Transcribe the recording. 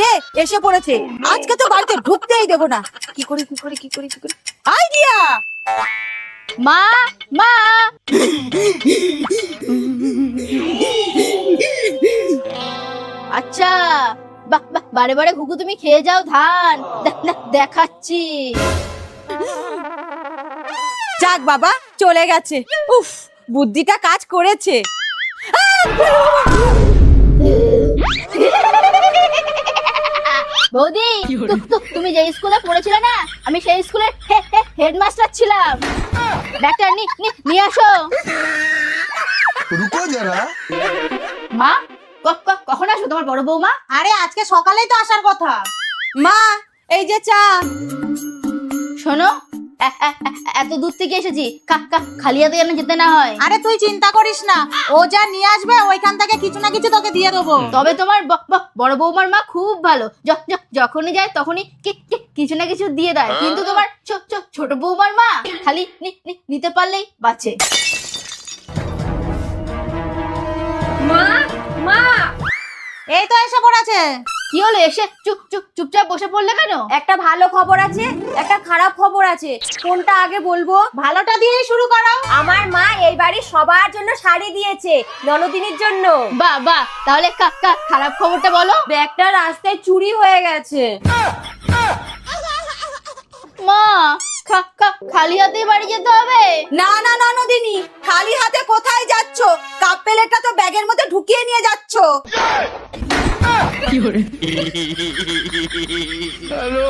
রে এসে পড়েছে। আজকে তো বাড়িতে ঢুকতেই দেবো না। কি করি কি করি কি করি কি করি? আইডিয়া মা মা! আচ্ছা বাহ বাহ বারে বারে ঘুঘু তুমি খেয়ে যাও ধান। দেখ- দেখ- দেখাচ্ছি। যাক বাবা চলে গেছে। উফ বুদ্ধিটা কাজ করেছে। বৌদি তুমি যে স্কুলে পড়েছিলে না আমি সেই স্কুলের হেডমাস্টার ছিলাম। ডাক্তার নিয়ে আসো। রুকো যারা। মা কখন আসো তোমার বড় বৌমা? আরে আজকে সকালেই তো আসার কথা। মা এই যে চা। শোনো এত দূর থেকে এসেছি। খালি হাতে যেন যেতে না হয়। আরে তুই চিন্তা করিস না। ও যা নিয়ে আসবে ওইখান থেকে কিছু না কিছু তোকে দিয়ে দেবো। তবে তোমার বড় বৌমার মা খুব ভালো। যখনই যায় তখনই কি- কি- কিছু না কিছু দিয়ে দেয়। কিন্তু তোমার ছোট বৌমার মা খালি নিতে পারলেই বাঁচে। মা মা! এই তো এসে পড়েছে। কি হলো? এসে চুপ চুপ চুপচাপ বসে পড়লে কেন? একটা ভালো খবর আছে একটা খারাপ খবর আছে। কোনটা আগে বলব? ভালোটা দিয়েই শুরু করো আমার মা এই বাড়ির সবার জন্য শাড়ি দিয়েছে ননদিনীর জন্য। বা বা তাহলে কা- কা- খারাপ খবরটা বলো। ব্যাগটা রাস্তায় চুরি হয়ে গেছে। মা খালি হাতে বাড়ি যেতে হবে? না না ননদিনী খালি হাতে কোথায় যাচ্ছ? কাপ প্লেটটা তো ব্যাগের মধ্যে ঢুকিয়ে নিয়ে যাচ্ছ। হ্যালো।